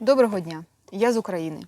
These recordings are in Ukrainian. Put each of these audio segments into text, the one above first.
Доброго дня! Я з України.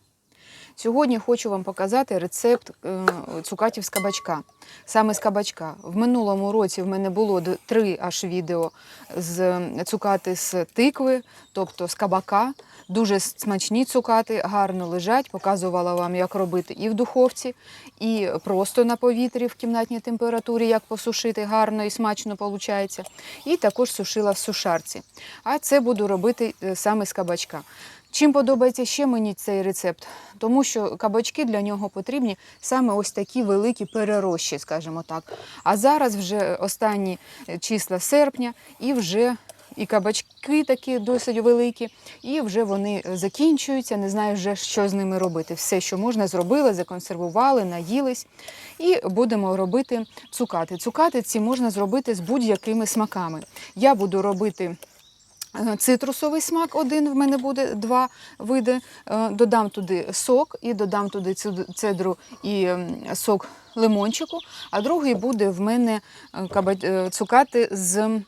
Сьогодні хочу вам показати рецепт е, цукатів з кабачка. Саме з кабачка. В минулому році в мене було три аж відео з цукати з тикви, тобто з кабака. Дуже смачні цукати, гарно лежать. Показувала вам, як робити і в духовці, і просто на повітрі в кімнатній температурі, як посушити гарно і смачно виходить. І також сушила в сушарці. А це буду робити е, саме з кабачка. Чим подобається ще мені цей рецепт? Тому що кабачки для нього потрібні саме ось такі великі перерощі, скажімо так. А зараз вже останні е, числа серпня, і вже і кабачки такі досить великі, і вже вони закінчуються. Не знаю вже, що з ними робити. Все, що можна, зробили, законсервували, наїлись. І будемо робити цукати. Цукати ці можна зробити з будь-якими смаками. Я буду робити. Е, Цитрусовий смак один в мене буде два види. Е, Додам туди сок і додам туди цедру і сок лимончику, а другий буде в мене е, цукати з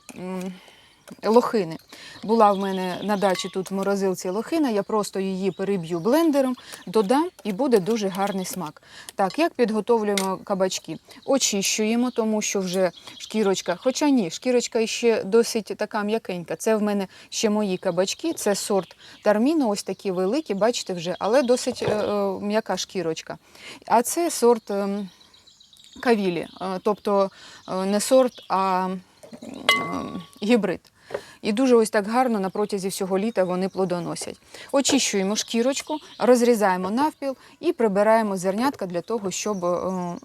лохини. Була в мене на дачі тут в морозилці лохина, я просто її переб'ю блендером, додам і буде дуже гарний смак. Так, як підготовлюємо кабачки? Очищуємо, тому що вже шкірочка, хоча ні, шкірочка ще досить така м'якенька. Це в мене ще мої кабачки, це сорт тарміно, ось такі великі, бачите вже, але досить е, е, м'яка шкірочка. А це сорт ем, кавілі, е, тобто е, не сорт, а м, гібрид. І дуже ось так гарно на протязі всього літа вони плодоносять. Очищуємо шкірочку, розрізаємо навпіл і прибираємо зернятка для того, щоб е,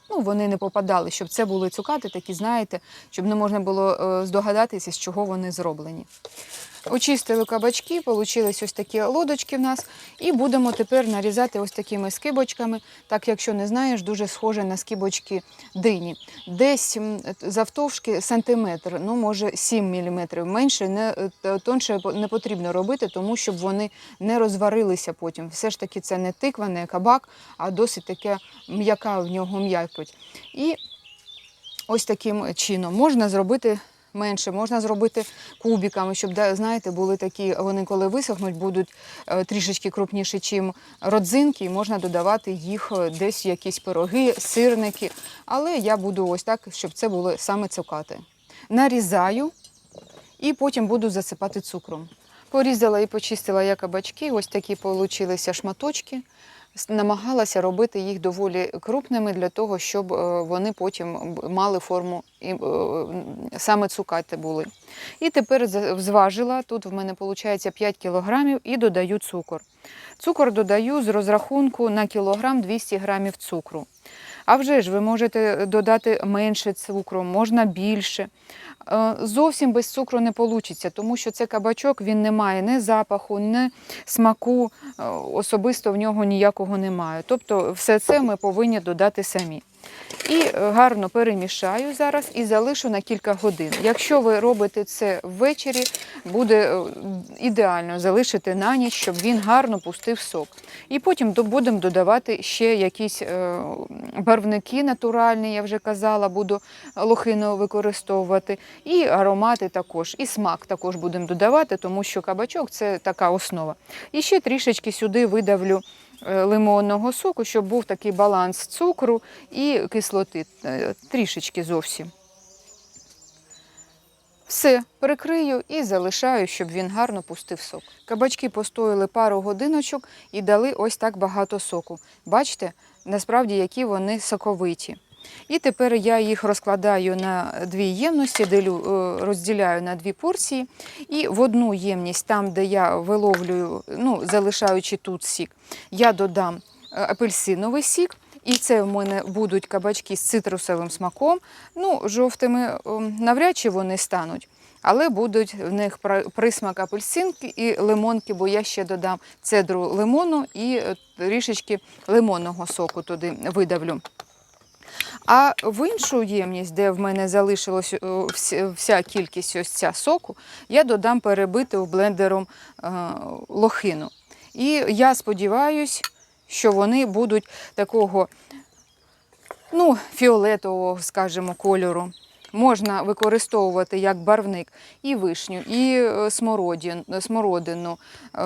ну, вони не попадали, щоб це були цукати, такі, знаєте, щоб не можна було е, здогадатися, з чого вони зроблені. Очистили кабачки, вийшли ось такі лодочки в нас, і будемо тепер нарізати ось такими скибочками. Так, якщо не знаєш, дуже схоже на скибочки дині. Десь завтовшки сантиметр, ну може 7 мм. Менше не е, тонше не потрібно робити, тому щоб вони не розварилися потім. Все ж таки це не тиква, не кабак, а досить таке м'яка в нього м'якоть. І ось таким чином можна зробити. Менше можна зробити кубиками, щоб знаєте, були такі. Вони коли висохнуть, будуть е, трішечки крупніші, ніж родзинки, і можна додавати їх е, десь в якісь пироги, сирники. Але я буду ось так, щоб це були саме цукати. Нарізаю і потім буду засипати цукром. Порізала і почистила я кабачки, ось такі получилися шматочки. Намагалася робити їх доволі крупними для того, щоб е, вони потім мали форму і е, саме цукати були. І тепер зважила, тут в мене виходить 5 кілограмів і додаю цукор. Цукор додаю з розрахунку на кілограм 200 грамів цукру. А вже ж ви можете додати менше цукру, можна більше. Е, Зовсім без цукру не вийде, тому що це кабачок, він не має ні запаху, ні смаку, е, особисто в нього ніякого немає. Тобто все це ми повинні додати самі. І е, гарно перемішаю зараз і залишу на кілька годин. Якщо ви робите це ввечері, буде е, ідеально залишити на ніч, щоб він гарно пустив сок. І потім будемо додавати ще якісь е, барвники натуральні, я вже казала, буду лохину використовувати. І аромати також, і смак також будемо додавати, тому що кабачок це така основа. І ще трішечки сюди видавлю лимонного соку, щоб був такий баланс цукру і кислоти, е, трішечки зовсім. Все, прикрию і залишаю, щоб він гарно пустив сок. Кабачки постояли пару годиночок і дали ось так багато соку. Бачите, насправді які вони соковиті. І тепер я їх розкладаю на дві ємності, делю, е, розділяю на дві порції. І в одну ємність, там, де я виловлюю, ну, залишаючи тут сік, я додам е, апельсиновий сік. І це в мене будуть кабачки з цитрусовим смаком. Ну, жовтими ем, навряд чи вони стануть, але будуть в них присмак апельсинки і лимонки, бо я ще додам цедру лимону і е, трішечки лимонного соку туди видавлю. А в іншу ємність, де в мене залишилась е, вся, вся кількість ось ця соку, я додам перебиту блендером е, лохину. І я сподіваюся, що вони будуть такого ну, фіолетового, скажімо, кольору. Можна використовувати як барвник і вишню, і е, смородину, е,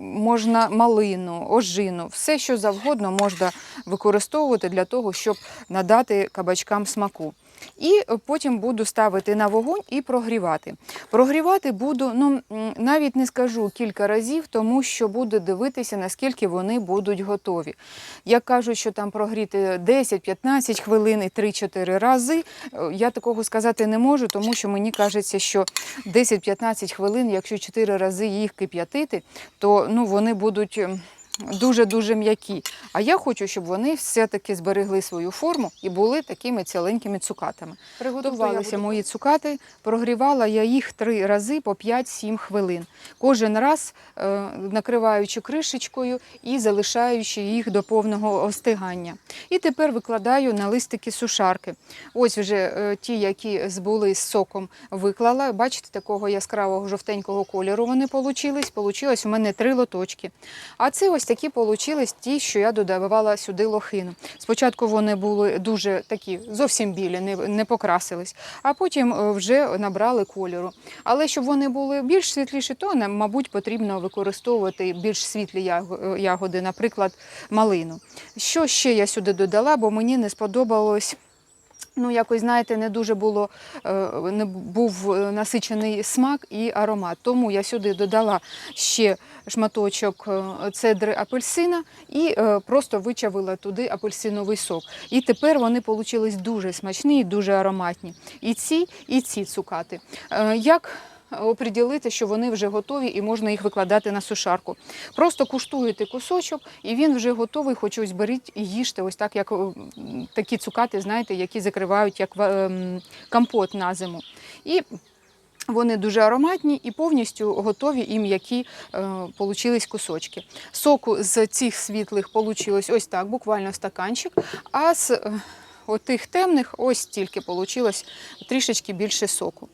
можна малину, ожину, все, що завгодно можна використовувати для того, щоб надати кабачкам смаку. І е, потім буду ставити на вогонь і прогрівати. Прогрівати буду, ну навіть не скажу кілька разів, тому що буду дивитися, наскільки вони будуть готові. Як кажуть, що там прогріти 10-15 хвилин і 3-4 рази, е, я такого сказати не можу, тому що мені кажеться, що 10-15 хвилин, якщо 4 рази їх кип'ятити, то ну, вони будуть. Дуже-дуже м'які. А я хочу, щоб вони все-таки зберегли свою форму і були такими ціленькими цукатами. Приготувалися мої цукати, прогрівала я їх три рази по 5-7 хвилин. Кожен раз е, накриваючи кришечкою і залишаючи їх до повного остигання. І тепер викладаю на листики сушарки. Ось вже е, ті, які збули з соком, виклала. Бачите, такого яскравого жовтенького кольору вони получились. Получилось у мене три лоточки. А це ось такі получились ті, що я додавала сюди лохину. Спочатку вони були дуже такі, зовсім білі, не, не покрасились, а потім е, вже набрали кольору. Але щоб вони були більш світліші, то нам, мабуть, потрібно використовувати більш світлі е, ягоди, наприклад, малину. Що ще я сюди додала, бо мені не сподобалось. Ну, якось, знаєте, не дуже було, е, не був е, насичений смак і аромат. Тому я сюди додала ще шматочок е, цедри апельсина і просто вичавила туди апельсиновий сок. І тепер вони получились дуже смачні і дуже ароматні. І ці, і ці цукати. Як оприділити, що вони вже готові і можна їх викладати на сушарку. Просто куштуєте кусочок, і він вже готовий, хоч ось беріть і їжте, ось так, як такі цукати, знаєте, які закривають як ем, компот на зиму. І вони дуже ароматні і повністю готові і м'які е, получились кусочки. Соку з цих світлих получилось ось так, буквально стаканчик, а з е, отих темних ось тільки получилось трішечки більше соку.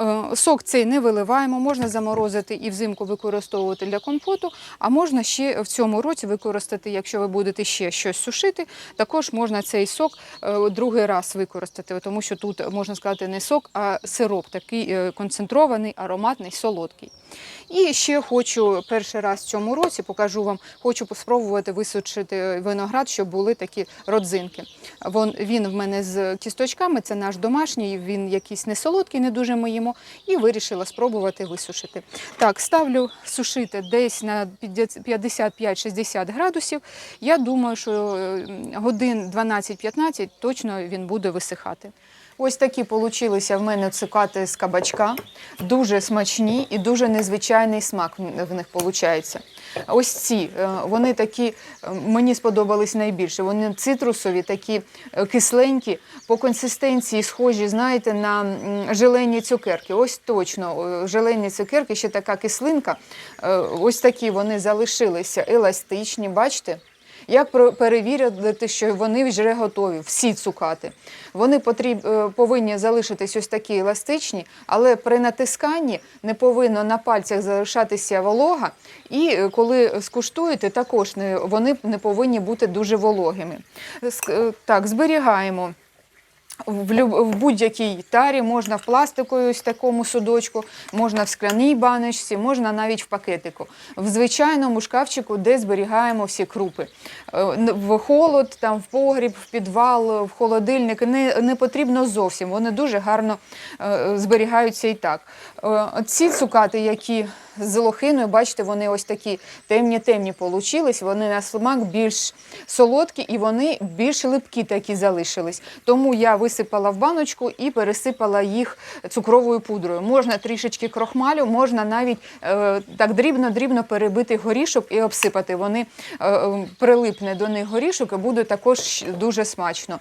Е, Сок цей не виливаємо, можна заморозити і взимку використовувати для компоту, а можна ще в цьому році використати, якщо ви будете ще щось сушити, також можна цей сок е, другий раз використати, тому що тут можна сказати не сок, а сироп, такий е, концентрований, ароматний, солодкий. І ще хочу перший раз в цьому році покажу вам, хочу спробувати висушити виноград, щоб були такі родзинки. Вон, він в мене з кісточками, це наш домашній, він якийсь не солодкий, не дуже ми їмо, і вирішила спробувати висушити. Так, ставлю сушити десь на 55-60 градусів. Я думаю, що е, годин 12-15 точно він буде висихати. Ось такі получилися в мене цукати з кабачка. Дуже смачні і дуже незвичайний смак в них виходить. Ось ці, е, вони такі, е, мені сподобались найбільше. Вони цитрусові, такі е, кисленькі, по консистенції схожі, знаєте, на желені цукерки. Ось точно, желені цукерки, ще така кислинка. Ось такі вони залишилися еластичні, бачите? Як перевірити, що вони вже готові, всі цукати. Вони потріб, е, повинні залишитись ось такі еластичні, але при натисканні не повинно на пальцях залишатися волога. І е, коли скуштуєте, також не, вони не повинні бути дуже вологими. Е, Так, зберігаємо. В, люб- в будь-якій тарі можна в пластиковій ось такому судочку, можна в скляній баночці, можна навіть в пакетику. В звичайному шкафчику, де зберігаємо всі крупи. Е, В холод, там, в погріб, в підвал, в холодильник не, не потрібно зовсім. Вони дуже гарно е, зберігаються і так. Е, ці цукати, які з лохиною, бачите, вони ось такі темні-темні получились. Вони на смак більш солодкі і вони більш липкі такі залишились. Тому я висипала в баночку і пересипала їх цукровою пудрою. Можна трішечки крохмалю, можна навіть е, так дрібно-дрібно перебити горішок і обсипати. Вони е, е, прилипне до них горішок і буде також дуже смачно.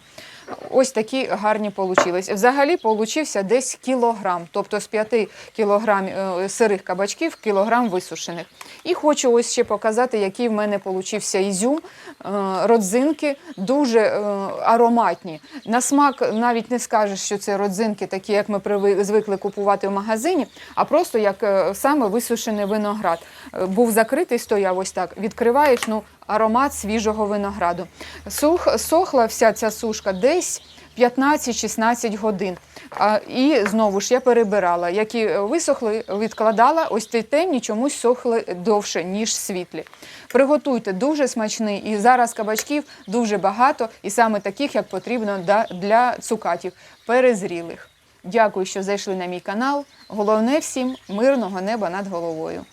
Ось такі гарні получились. Взагалі получився десь кілограм, тобто з 5 кілограмів е, сирих кабачків кілограм висушених. І хочу ось ще показати, який в мене получився ізюм, е, родзинки, дуже е, ароматні. На смак навіть не скажеш, що це родзинки, такі, як ми звикли купувати в магазині, а просто як саме висушений виноград. Був закритий, стояв ось так. Відкриваєш, ну, аромат свіжого винограду. Сух, сохла вся ця сушка десь 15-16 годин. А, і знову ж я перебирала. Які висохли, відкладала, ось ті темні чомусь сохли довше, ніж світлі. Приготуйте дуже смачний. І зараз кабачків дуже багато, і саме таких, як потрібно для цукатів, перезрілих. Дякую, що зайшли на мій канал. Головне всім мирного неба над головою.